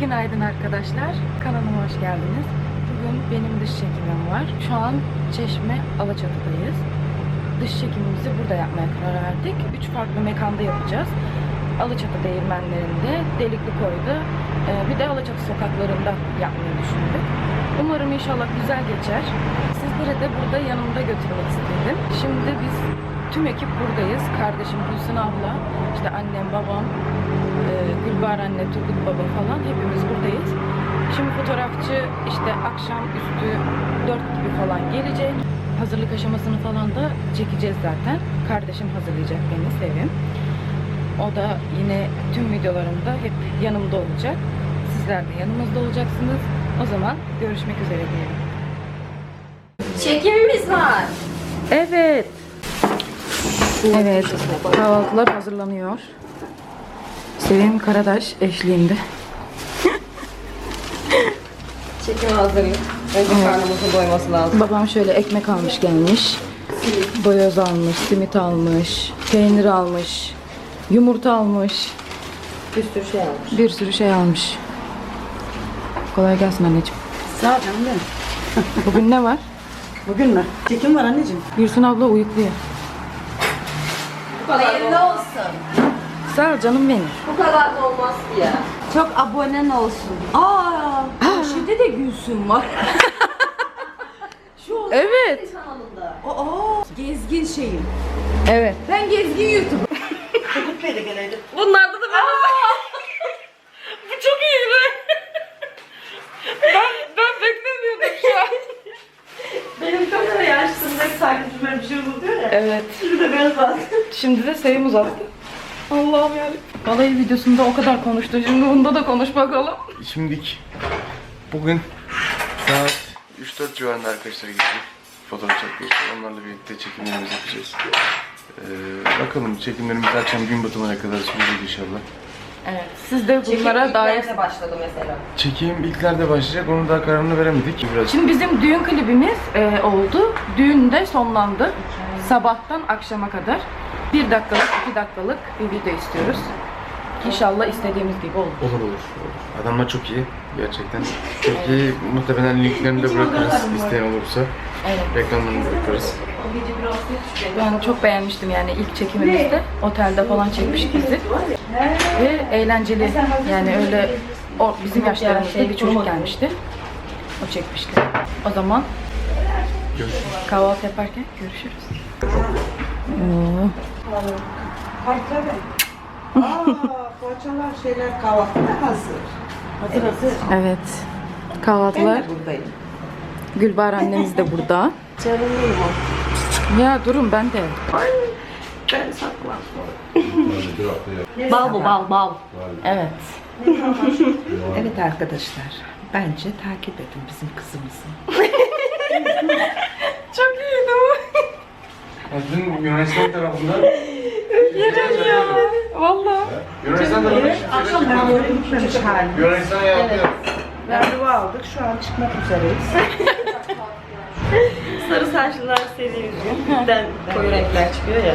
Günaydın arkadaşlar. Kanalıma hoş geldiniz. Bugün benim dış çekimim var. Şu an Çeşme Alaçatı'dayız. Dış çekimimizi burada yapmaya karar verdik. Üç farklı mekanda yapacağız. Alaçatı değirmenlerinde, Delikli Koy'da e, bir de Alaçatı sokaklarında yapmayı düşündük. Umarım inşallah güzel geçer. Sizlere de burada yanımda götürmek istedim. Şimdi biz tüm ekip buradayız. Kardeşim Gülsün abla, işte annem, babam, e, Gülbahar anne, Turgut baba falan hepimiz buradayız. Şimdi fotoğrafçı işte akşam üstü 4 gibi falan gelecek. Hazırlık aşamasını falan da çekeceğiz zaten. Kardeşim hazırlayacak beni, Sevim. O da yine tüm videolarımda hep yanımda olacak. Sizler de yanımızda olacaksınız. O zaman görüşmek üzere diyelim. Çekimimiz var. Evet. Evet. Kahvaltılar hazırlanıyor. Sevim Karadaş eşliğinde. Çekim hazırım. Önce karnımızın doyması lazım. Babam şöyle ekmek almış gelmiş. Boyoz almış, simit almış, peynir almış, yumurta almış. Bir sürü şey almış. Bir sürü şey almış. Kolay gelsin anneciğim. Sağ ol canım benim. Bugün ne var? Bugün mü? Çekim var anneciğim. Gülsün abla uyukluyor. Hayırlı olsun. Sağ ol canım benim. Bu kadar da olmaz ki ya. Çok abonen olsun. Aa, Şimdi de Gülsün var. Şu olsun Evet. kanalında. Aa, gezgin şeyim. Evet. Ben gezgin YouTube. Turgut Bey de geleydi. Bunlarda da ben Bu çok iyi be. ben, ben beklemiyordum şu an. Benim kamera yaşlarındaki takipçiler bir şey unutuyor ya. Evet. Şimdi de ben bak. Şimdi de Sevim uzattı. Allah'ım yani. Balayı videosunda o kadar konuştu. Şimdi bunda da konuş bakalım. Şimdik bugün saat 3-4 civarında arkadaşlar gidecek. Fotoğraf çekiyoruz. Onlarla birlikte çekimlerimizi yapacağız. Ee, bakalım çekimlerimiz akşam gün batımına kadar sürecek inşallah. Evet. Siz de bunlara dair... Çekim başladı mesela. Çekim ilklerde başlayacak. Onun daha kararını veremedik. Biraz Şimdi bizim düğün klibimiz e, oldu. Düğün de sonlandı. Sabahtan akşama kadar. Bir dakikalık, iki dakikalık bir video istiyoruz. İnşallah istediğimiz gibi olur. olur olur. olur. Adamlar çok iyi. Gerçekten. Çok iyi. Muhtemelen linklerini de bırakırız. isteyen olursa. Evet. Reklamlarını bırakırız. Ben çok beğenmiştim yani ilk çekimimizde. Otelde falan çekmiştik bizi. Ve eğlenceli. Yani öyle o bizim yaşlarımızda bir çocuk gelmişti. O çekmişti. O zaman Görüşürüz. kahvaltı yaparken görüşürüz. Oo. Aa, poğaçalar şeyler kahvaltıda hazır. Hazır hazır. Evet. Ben Kahvaltılar. de buradayım. Gülbahar annemiz de burada. Canım benim. Ya durun ben de. Ben saklan. Bal bu bal bal. Evet. Evet arkadaşlar. Bence takip edin bizim kızımızı. Çok iyiydi o. Dün Yunanistan tarafında Yerim ya. Valla. Yunanistan tarafında Akşam ben böyle gitmemiş halim. Yunanistan yaptı. Randevu aldık. Şu an çıkmak üzereyiz. Sarı saçlılar seviyor. Bizden koyu renkler çıkıyor ya.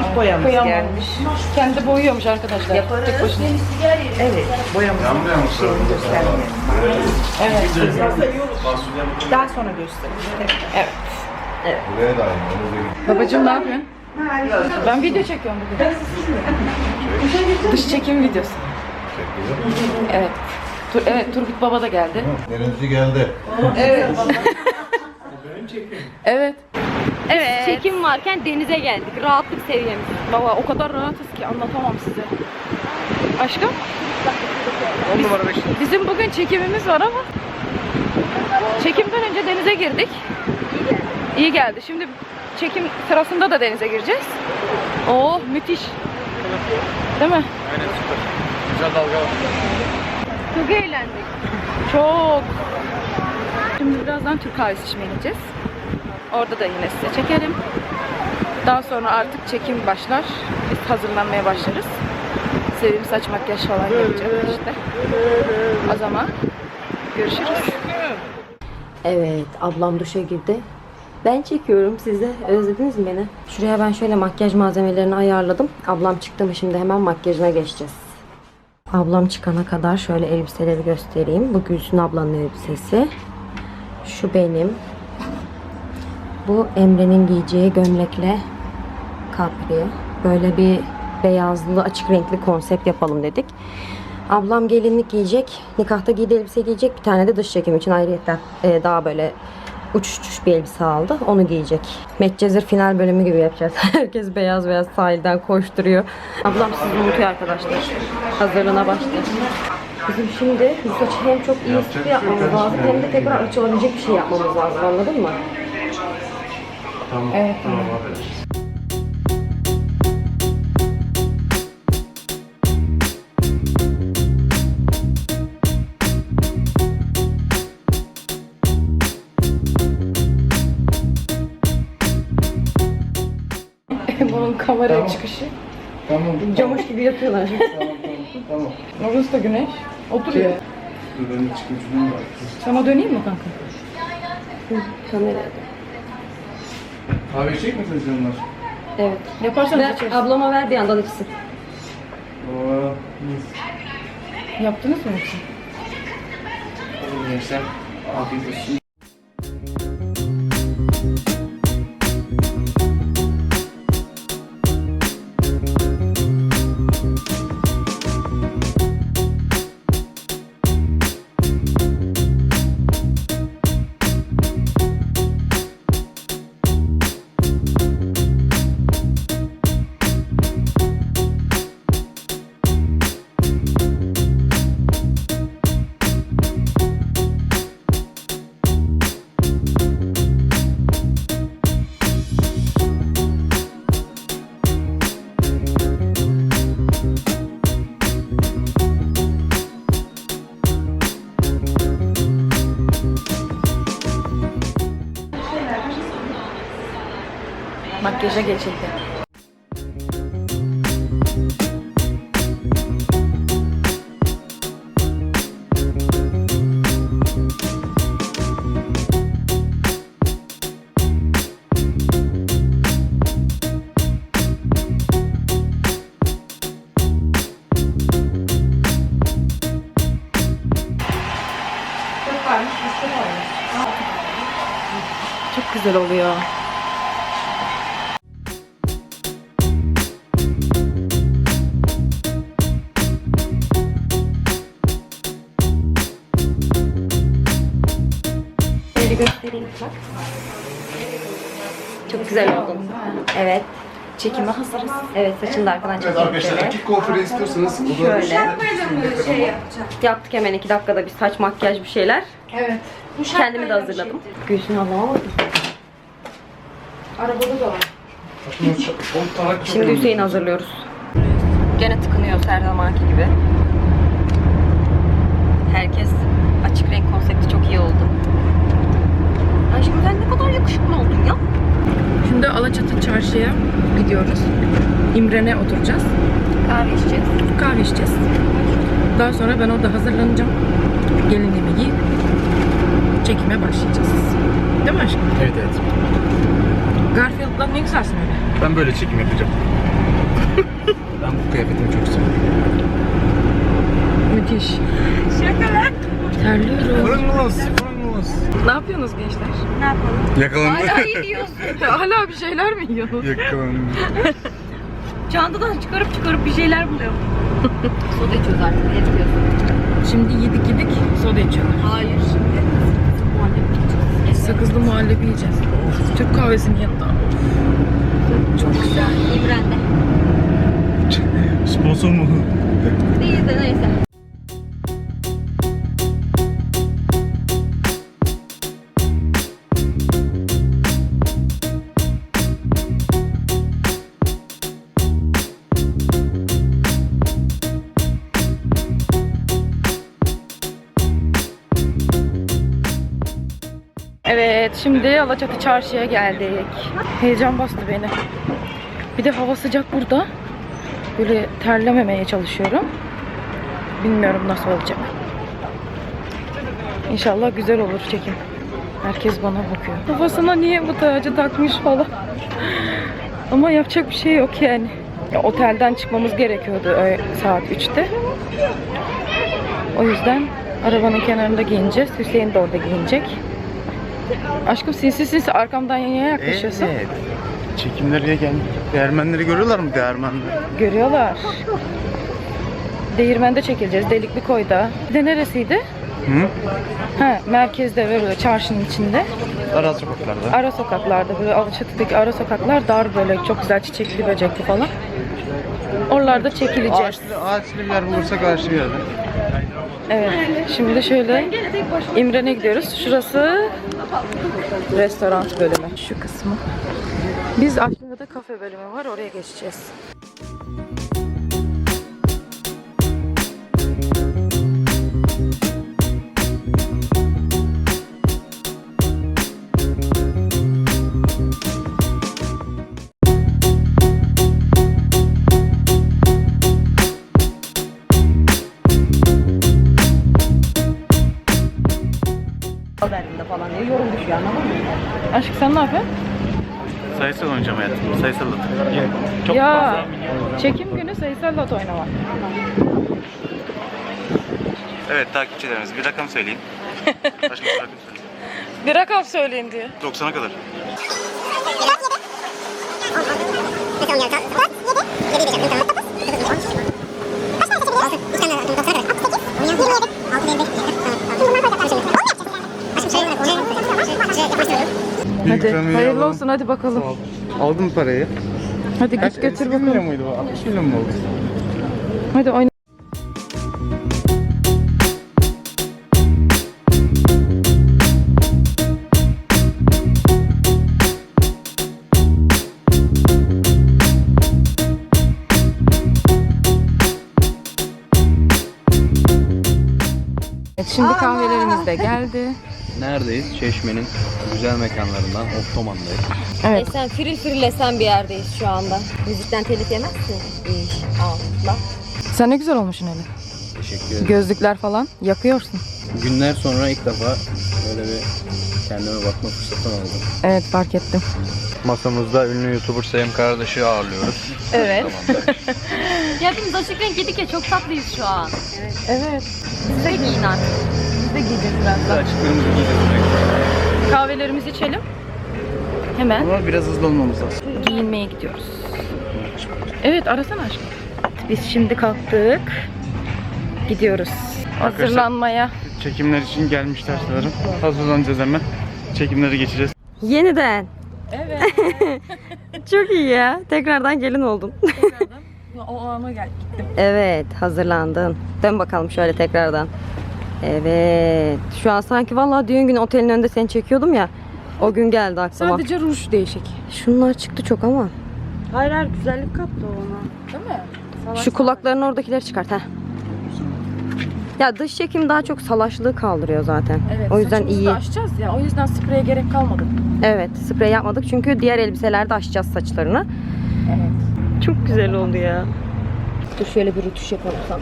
İlk boyamız Kıyamam. gelmiş. Kendi boyuyormuş arkadaşlar. Yaparız. Tek başına. Evet. Boyamızı Yanmıyor mu şeyini sonra? göstermeyelim. Evet. Daha sonra gösteririz. Evet. Babacım ne yapıyorsun? Ben video çekiyorum bugün. Dış çekim videosu. Evet. Tur evet Turgut Baba da geldi. Denizci geldi. Evet. Evet. Çekim varken denize geldik. Rahatlık seviyemiz. Baba o kadar rahatız ki anlatamam size. Aşkım? 10 numara 5. Bizim bugün çekimimiz var ama çekimden önce denize girdik. İyi geldi. Şimdi çekim sırasında da denize gireceğiz. Oh müthiş. Değil mi? Aynen süper. Güzel dalga var. Çok eğlendik. Çok. Şimdi birazdan Türk kahvesi içmeye gideceğiz. Orada da yine size çekerim. Daha sonra artık çekim başlar. Biz hazırlanmaya başlarız. Sevim saç makyaj falan yapacak işte. O zaman görüşürüz. Evet, ablam duşa girdi. Ben çekiyorum size. Özlediniz mi beni? Şuraya ben şöyle makyaj malzemelerini ayarladım. Ablam çıktı mı şimdi hemen makyajına geçeceğiz. Ablam çıkana kadar şöyle elbiseleri göstereyim. Bu Gülsün ablanın elbisesi. Şu benim. Bu Emre'nin giyeceği gömlekle kapri. Böyle bir beyazlı açık renkli konsept yapalım dedik. Ablam gelinlik giyecek. Nikahta giydiği elbise giyecek. Bir tane de dış çekim için ayrıyetten e, daha böyle uçuş uçuş bir elbise aldı. Onu giyecek. Medcezir final bölümü gibi yapacağız. Herkes beyaz beyaz sahilden koşturuyor. Ablam sizi unutuyor arkadaşlar. Hazırlığına başlıyor. Bizim şimdi bu saçı hem çok iyi sıkı yapmamız lazım hem de tekrar açılabilecek bir şey yapmamız lazım anladın mı? Tamam. Evet, Tamam abi. Çıkışı. Tamam. Camış gibi yatıyorlar. Tamam tamam. Tamam. Orası da güneş. Otur ya. Dur ben de çıkayım şundan var. Sana döneyim mi kanka? Kameraya. Kahve içecek misiniz canlar? Evet. Yaparsan Ver, içeriz. ablama ver bir yandan içsin. Oo, mis. Yaptınız mı yoksa? Hadi gençler. Afiyet olsun. Makyaja geçildi. Oldun. Evet. Çekime hazırız. Evet saçını da arkadan Evet çekeyim arkadaşlar şöyle. akik kuaförü istiyorsanız bu da Şöyle. Yaptık hemen iki dakikada bir saç makyaj bir şeyler. Evet. Kendimi de hazırladım. Gülsün bak. Arabada da var. Şimdi Hüseyin hazırlıyoruz. Gene tıkınıyoruz her zamanki gibi. Herkes açık renk konsepti çok iyi oldu. Aşkım sen ne kadar yakışıklı oldun ya. Şimdi Alaçatı çarşıya gidiyoruz. İmren'e oturacağız. Kahve içeceğiz. Kahve içeceğiz. Daha sonra ben orada hazırlanacağım. Gelinliğimi giyip çekime başlayacağız. Değil mi aşkım? Evet evet. Garfield'la ne güzelsin öyle. Ben böyle çekim yapacağım. ben bu kıyafetimi çok seviyorum. Müthiş. Şakalar. Terliyorum. Fırınmaz, fırınmaz. Ne yapıyorsunuz gençler? Yakalandı. Hala yiyorsun. Hala bir şeyler mi yiyorsunuz? Yakalandı. Çantadan çıkarıp çıkarıp bir şeyler buluyorum. Soda içiyoruz artık. Ne yapıyorsun? Şimdi yedik yedik soda içiyorlar. Hayır şimdi. Sakızlı muhallebi yiyeceğiz. Türk kahvesinin yanında. Çok güzel. İmren'de. Sponsor mu? Değil de neyse. Evet, şimdi Alaçatı çarşıya geldik. Heyecan bastı beni. Bir de hava sıcak burada. Böyle terlememeye çalışıyorum. Bilmiyorum nasıl olacak. İnşallah güzel olur çekim. Herkes bana bakıyor. Kafasına niye bu tacı takmış falan. Ama yapacak bir şey yok yani. Ya, otelden çıkmamız gerekiyordu ö- saat 3'te. O yüzden arabanın kenarında giyineceğiz. Hüseyin de orada giyinecek. Aşkım sinsi sinsi arkamdan niye yaklaşıyorsun? Evet. Çekimlere gel. Değermenleri görüyorlar mı değermenleri? Görüyorlar. Değirmende çekileceğiz. Delikli koyda. Bir de neresiydi? Hı? Ha, merkezde böyle çarşının içinde. Ara sokaklarda. Ara sokaklarda böyle Alaçatı'daki ara sokaklar dar böyle çok güzel çiçekli böcekli falan. Oralarda çekileceğiz. Ağaçlı, ağaçlı bir yer bulursak ağaçlı bir yerde. Evet. Şimdi şöyle İmren'e gidiyoruz. Şurası restoran bölümü. Şu kısmı. Biz aşağıda kafe bölümü var. Oraya geçeceğiz. Haberinde falan diye yorum düşüyor anladın mı? Aşkım sen ne yapıyorsun? Sayısal oynayacağım hayatım. Sayısal Çok ya çekim günü sayısal lot oynamak. Evet takipçilerimiz bir rakam söyleyin. Başka bir rakam söyleyin. Bir rakam söyleyin diye. 90'a kadar. Hadi hayırlı olsun hadi bakalım. Aldım parayı. Hadi git götür 8 milyon bakalım. muydu bu? 60 milyon mu oldu? Hadi oyna. Evet, şimdi kahvelerimiz de geldi. Neredeyiz? Çeşme'nin güzel mekanlarından Oktoman'dayız. Evet. E sen firil firil esen bir yerdeyiz şu anda. Müzikten telif yemezsin. İnşallah. Sen ne güzel olmuşsun öyle. Teşekkür ederim. Gözlükler falan yakıyorsun. Günler sonra ilk defa böyle bir kendime bakma fırsatım oldu. Evet fark ettim. Masamızda ünlü YouTuber Sayım kardeşi ağırlıyoruz. Evet. Ya hepimiz açık renk yedik ya çok tatlıyız şu an. Evet. Siz de giyin artık. Biz de giyeceğiz birazdan. Açıklarımızı giyeceğiz. Kahvelerimizi içelim. Hemen Ama biraz hızlı olmamız lazım. giyinmeye gidiyoruz. Evet arasana aşkım. Biz şimdi kalktık. Gidiyoruz. Arkadaşlar- Hazırlanmaya. Çekimler için gelmişler sanırım. Hazırlanacağız hemen. Çekimlere geçeceğiz. Yeniden. Evet. Çok iyi ya. Tekrardan gelin oldun. o ana gel gittim. evet hazırlandın. Dön bakalım şöyle tekrardan. Evet. Şu an sanki vallahi düğün günü otelin önünde seni çekiyordum ya. O gün geldi aklıma. Sadece ruj değişik. Şunlar çıktı çok ama. Hayır hayır güzellik kattı ona. Değil mi? Şu kulakların oradakileri çıkart ha. Ya dış çekim daha çok salaşlığı kaldırıyor zaten. Evet. o yüzden iyi. da açacağız ya. O yüzden spreye gerek kalmadı. Evet, sprey yapmadık çünkü diğer elbiselerde açacağız saçlarını. Evet. Çok güzel oldu ya. Dur şöyle bir rütuş yapalım sana.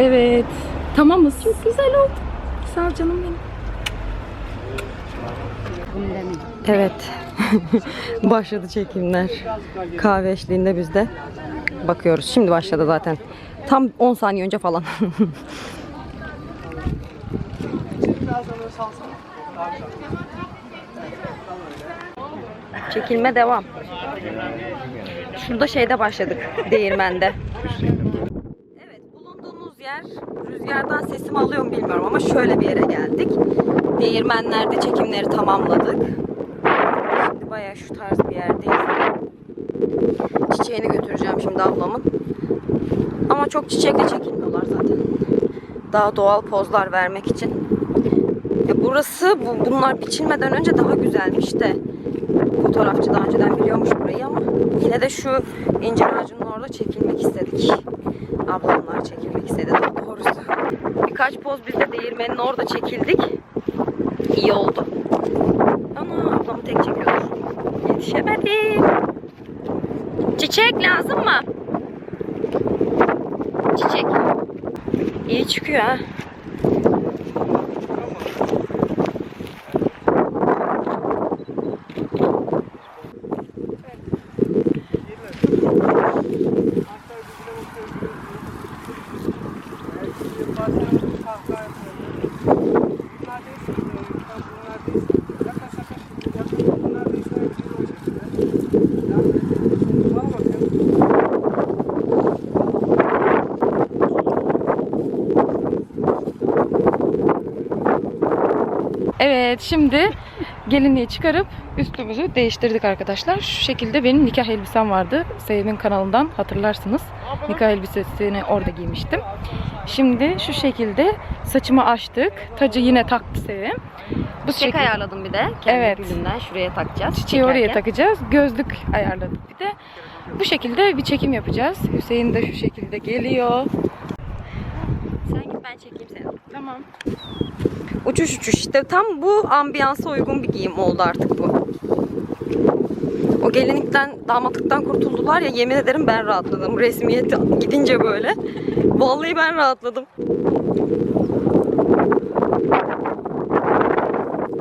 Evet. Tamamız. Çok güzel oldu. Sağ ol canım benim. Evet. başladı çekimler. Kahve eşliğinde biz de bakıyoruz. Şimdi başladı zaten. Tam 10 saniye önce falan. Çekilme devam. Şurada şeyde başladık. Değirmende. Yer rüzgardan sesimi alıyor mu bilmiyorum ama şöyle bir yere geldik. Değirmenlerde çekimleri tamamladık. Şimdi bayağı şu tarz bir yerdeyiz. Çiçeğini götüreceğim şimdi ablamın. Ama çok çiçekle çekilmiyorlar zaten. Daha doğal pozlar vermek için. Ya burası bu, bunlar biçilmeden önce daha güzelmiş de. Fotoğrafçı daha önceden biliyormuş burayı ama yine de şu incir ağacının orada çekilmek istedik ablamlar çekilmek istedi doğrusu. Birkaç poz biz değirmenin orada çekildik. İyi oldu. Ana ablamı tek çekiyordur. Yetişemedim. Çiçek lazım mı? Çiçek. İyi çıkıyor ha. Evet şimdi gelinliği çıkarıp üstümüzü değiştirdik arkadaşlar. Şu şekilde benim nikah elbisem vardı. Sevim'in kanalından hatırlarsınız. Nikah elbisesini orada giymiştim. Şimdi şu şekilde saçımı açtık. Tacı yine taktı Sevim. Bu Çiçek şekilde ayarladım bir de. Kendi Evet. gülümden şuraya takacağız. çiçeği oraya Çekerken. takacağız. Gözlük ayarladık bir de. Bu şekilde bir çekim yapacağız. Hüseyin de şu şekilde geliyor. Sen git ben çekeyim seni. Tamam. Uçuş uçuş işte tam bu ambiyansa uygun bir giyim oldu artık bu. O gelinlikten, damatlıktan kurtuldular ya yemin ederim ben rahatladım. Resmiyete gidince böyle. Vallahi ben rahatladım.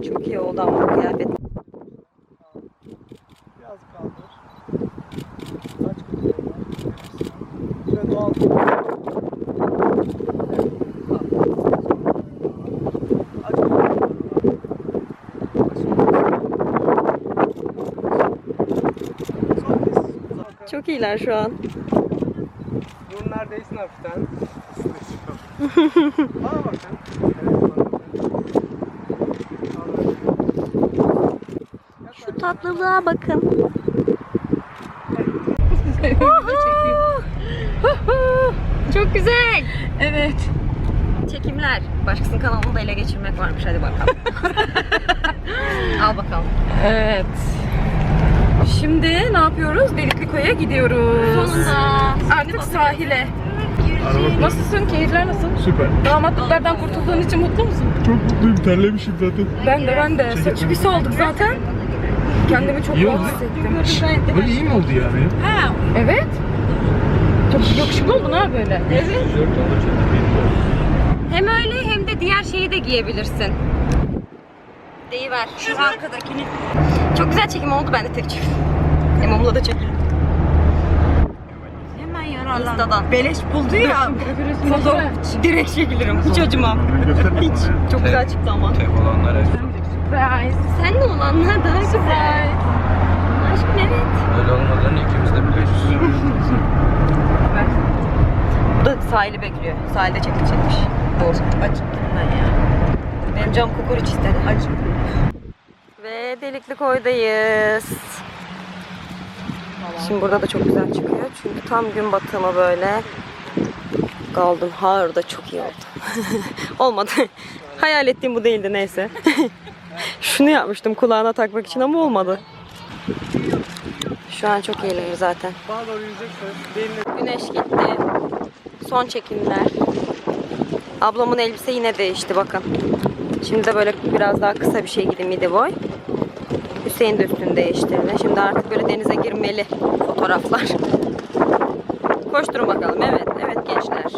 Çok iyi oldu ama kıyafet. Biraz kaldır. Aç kutuyu. Şöyle doğal. Aç kutuyu. Son kez. Bakın. Çok iyiler şu an. Burunlar değsin hafiften. Bana bana bakın. Şu tatlılığa bakın. Çok güzel. Evet. Çekimler. Başkasının kanalını da ele geçirmek varmış. Hadi bakalım. Al bakalım. Evet. Şimdi ne yapıyoruz? Delikli Koy'a gidiyoruz. Sonunda. Artık sahile. Nasılsın? Keyifler nasıl? Süper. Damatlıklardan kurtulduğun için mutlu musun? Çok mutluyum. Terlemişim zaten. Ben de ben de. Saç pis olduk zaten. Kendimi çok rahat hissettim. Böyle iyi mi oldu ya benim? Evet. Çok yakışıklı oldun ha böyle. Hem öyle hem de diğer şeyi de giyebilirsin. Deyiver. Şu arkadakini. Çok güzel çekim oldu. Ben de tek çekim. Emamla da çekelim. Hemen yararlan. Insta'dan. Beleş buldu ya. Foto. Direkt çekilirim. Hiç acımam. Hiç. Çok güzel çıktı ama. Tek olanlar Surprise. Senle olanlar daha güzel. Aşkım evet. Öyle olmadan ikimiz de biliyoruz. Bu da sahili bekliyor. Sahilde çekilecekmiş. Bu. Acıktım ben ya. Benim canım kokoreç istedi. Acıktım. Ve delikli koydayız. Şimdi burada da çok güzel çıkıyor. Çünkü tam gün batımı böyle. Kaldım. Hayır da çok iyi oldu. Olmadı. Hayal ettiğim bu değildi neyse. Şunu yapmıştım kulağına takmak için ama olmadı. Şu an çok iyiler zaten. Güneş gitti. Son çekimler. Ablamın elbise yine değişti bakın. Şimdi de böyle biraz daha kısa bir şey giydi midi boy. Hüseyin de üstünü değiştirdi. Şimdi artık böyle denize girmeli fotoğraflar. Koşturun bakalım. Evet, evet gençler.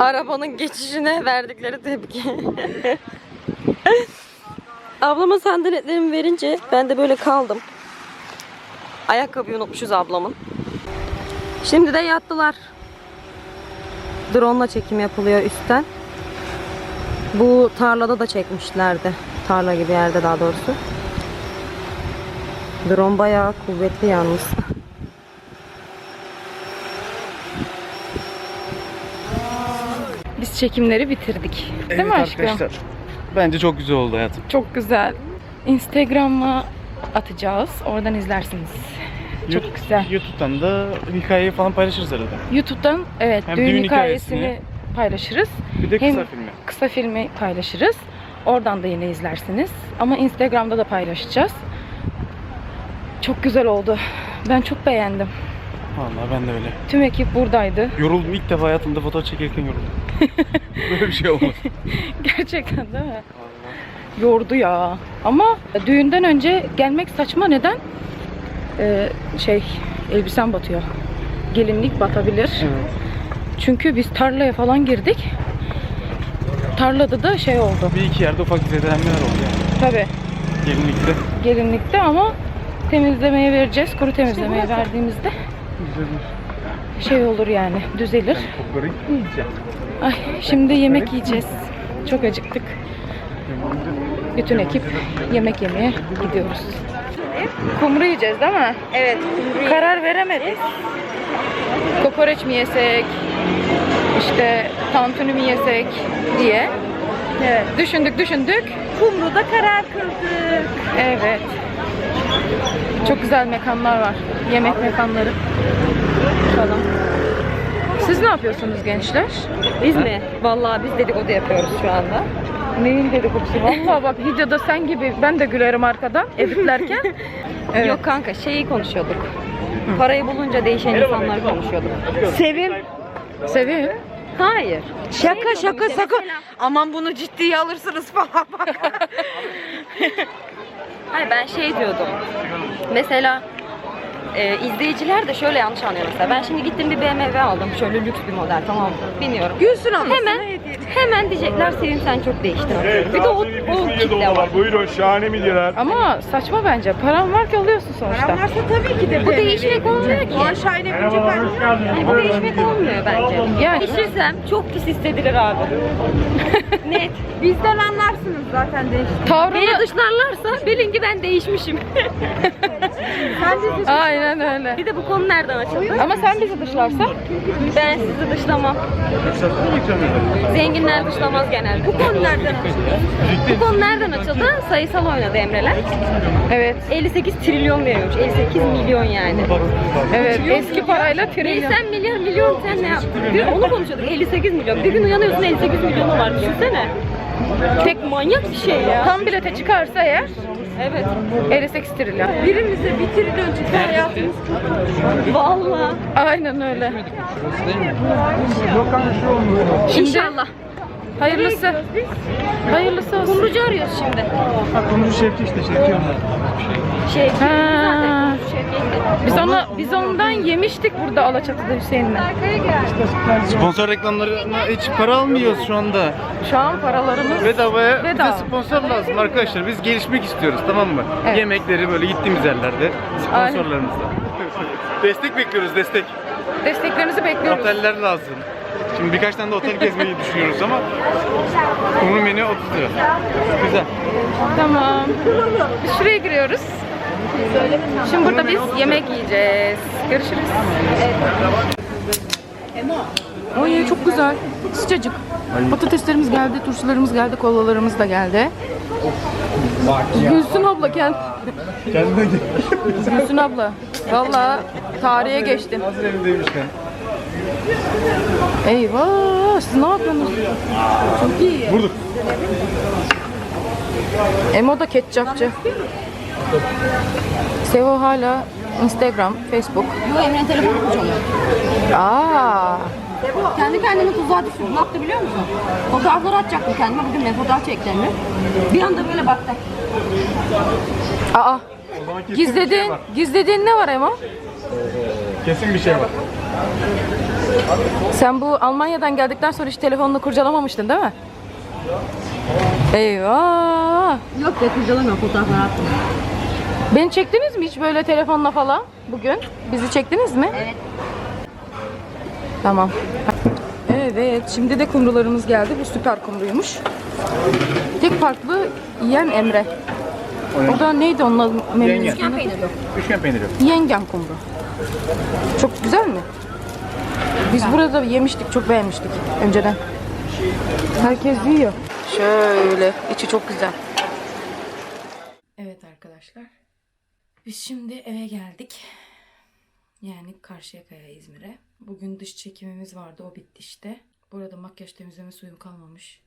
Arabanın geçişine verdikleri tepki. Ablama sandaletlerimi verince ben de böyle kaldım. Ayakkabıyı unutmuşuz ablamın. Şimdi de yattılar. Drone'la çekim yapılıyor üstten. Bu tarlada da çekmişlerdi. Tarla gibi yerde daha doğrusu. Drone bayağı kuvvetli yalnız. Biz çekimleri bitirdik. Değil Evet mi aşkım? arkadaşlar. Bence çok güzel oldu hayatım. Çok güzel. Instagram'a atacağız. Oradan izlersiniz. Çok YouTube- güzel. YouTube'dan da hikayeyi falan paylaşırız arada. YouTube'dan evet Hem düğün, düğün hikayesini hikayesini, paylaşırız. Bir de kısa Hem- filmi. Kısa filmi paylaşırız. Oradan da yine izlersiniz. Ama Instagram'da da paylaşacağız. Çok güzel oldu. Ben çok beğendim. Vallahi ben de öyle. Tüm ekip buradaydı. Yoruldum. İlk defa hayatımda fotoğraf çekerken yoruldum. Böyle bir şey olmaz. Gerçekten değil mi? Yordu ya. Ama düğünden önce gelmek saçma neden? e, şey elbisem batıyor. Gelinlik batabilir. Çünkü biz tarlaya falan girdik. Tarlada da şey oldu. Bir iki yerde ufak zedelenmeler oldu yani. Tabii Gelinlikte. gelinlikte ama temizlemeye vereceğiz. Kuru temizlemeye verdiğimizde şey olur yani düzelir. Ay şimdi yemek yiyeceğiz. Çok acıktık. Bütün ekip yemek yemeye gidiyoruz. Kumru yiyeceğiz değil mi? Evet. Karar veremedik. Kokoreç mi yesek? İşte tantuni mi yesek diye. Evet. Düşündük düşündük. Kumru'da karar kıldık. Evet. Çok güzel mekanlar var. Yemek mekanları falan. Siz ne yapıyorsunuz gençler? Biz mi? Vallahi biz dedikodu yapıyoruz şu anda. Neyin dedikodusu? Vallahi bak videoda sen gibi ben de gülerim arkada editlerken. Evet. Yok kanka şeyi konuşuyorduk. Parayı bulunca değişen insanları konuşuyorduk. Sevin. Sevin. Hayır. Şaka şaka işte sakın. mesela- Aman bunu ciddiye alırsınız falan bak. Hayır ben şey diyordum. Mesela e, izleyiciler de şöyle yanlış anlıyor mesela. Ben şimdi gittim bir BMW aldım. Şöyle lüks bir model tamam mı? Biniyorum. Gülsün ablasına Hemen hemen diyecekler Sevim sen çok değiştin. bir de o, o kitle var. Buyurun şahane midyeler. Ama saçma bence. Paran var ki alıyorsun sonuçta. Param varsa tabii ki de. Bu değişmek olmuyor ki. İnebilecek halim yok. Yani bu değişmek olmuyor bence. Yani- Değişirsem çok pis hissedilir abi. Net. Bizden anlarsınız zaten değişti. Tavrını... Beni dışlarlarsa bilin ki ben değişmişim. Sen de Aynen öyle. bir de bu konu nereden açıldı? Ama sen bizi dışlarsan Ben sizi dışlamam. Zenginler dışlamaz genelde. Bu konu nereden açıldı? Bu konu nereden açıldı? Sayısal oynadı Emreler. evet. 58 trilyon veriyormuş. 58 milyon yani. Evet. Eski parayla trilyon. sen milyar milyon sen ne yaptın? Bir onu konuşuyorduk 58 milyon. Bir gün uyanıyorsun 58 milyonu var düşünsene. Tek manyak bir şey ya. Tam bilete çıkarsa eğer Evet. 58 trilyon. birimize bir trilyon çıktı hayatımız. Vallahi. Aynen öyle. Şimdi İnşallah. hayırlısı. Hayırlısı olsun. Kumrucu arıyoruz şimdi. Ha konucu Şevki işte Şevki onlar. Şey, Ha. Biz ona biz ondan yemiştik burada Alaçatı'da Hüseyin'le. Sponsor reklamlarına hiç para almıyoruz şu anda. Şu an paralarımız Bedavaya Bedava. bize sponsor lazım arkadaşlar. Biz gelişmek istiyoruz tamam mı? Evet. Yemekleri böyle gittiğimiz yerlerde sponsorlarımızla. destek bekliyoruz destek. desteklerinizi bekliyoruz. Oteller lazım. Şimdi birkaç tane de otel gezmeyi düşünüyoruz ama kumru menü 30 lira. Güzel. Tamam. Biz şuraya giriyoruz. Şimdi burada biz yemek yiyeceğiz. Görüşürüz. Oy çok güzel. Sıcacık. Patateslerimiz geldi, turşularımız geldi, kolalarımız da geldi. Gülsün abla gel. Kendine gel. Gülsün abla. Valla tarihe geçtin. Hazır evindeymişken. Eyvah siz ne yapıyorsunuz? Çok iyi. Vurduk. Emo da ketçapçı. Sevo hala Instagram, Facebook. Bu Emre'nin telefonu kurcalıyor. Aa, Kendi kendine tuzağa düşürdü. Ne yaptı biliyor musun? Fotoğrafları atacaktım kendime. Bugün ben fotoğraf çektim. Bir anda böyle baktı. aa. Bir şey var. gizlediğin ne var Emo? Kesin bir şey var. Sen bu Almanya'dan geldikten sonra hiç telefonunu kurcalamamıştın değil mi? Eyvah. Yok be kurcalamıyorum fotoğrafları attım. Beni çektiniz mi hiç böyle telefonla falan bugün? Bizi çektiniz mi? Evet. Tamam. Evet, şimdi de kumrularımız geldi. Bu süper kumruymuş. Tek farklı yiyen Emre. O da neydi onun adı? Yengen. ismi? peynirli. Üçgen peyniri. Yengen kumru. Çok güzel mi? Biz burada yemiştik, çok beğenmiştik önceden. Herkes yiyor. Şöyle, içi çok güzel. Evet arkadaşlar. Biz şimdi eve geldik. Yani Karşıyaka'ya İzmir'e. Bugün dış çekimimiz vardı, o bitti işte. Burada makyaj temizleme suyum kalmamış.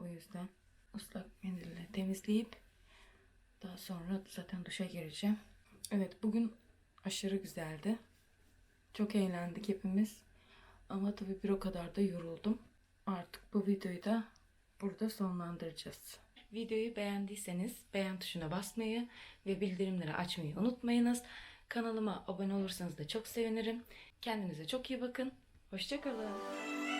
O yüzden ıslak mendille temizleyip daha sonra zaten duşa gireceğim. Evet bugün aşırı güzeldi. Çok eğlendik hepimiz. Ama tabii bir o kadar da yoruldum. Artık bu videoyu da burada sonlandıracağız. Videoyu beğendiyseniz beğen tuşuna basmayı ve bildirimleri açmayı unutmayınız. Kanalıma abone olursanız da çok sevinirim. Kendinize çok iyi bakın. Hoşçakalın.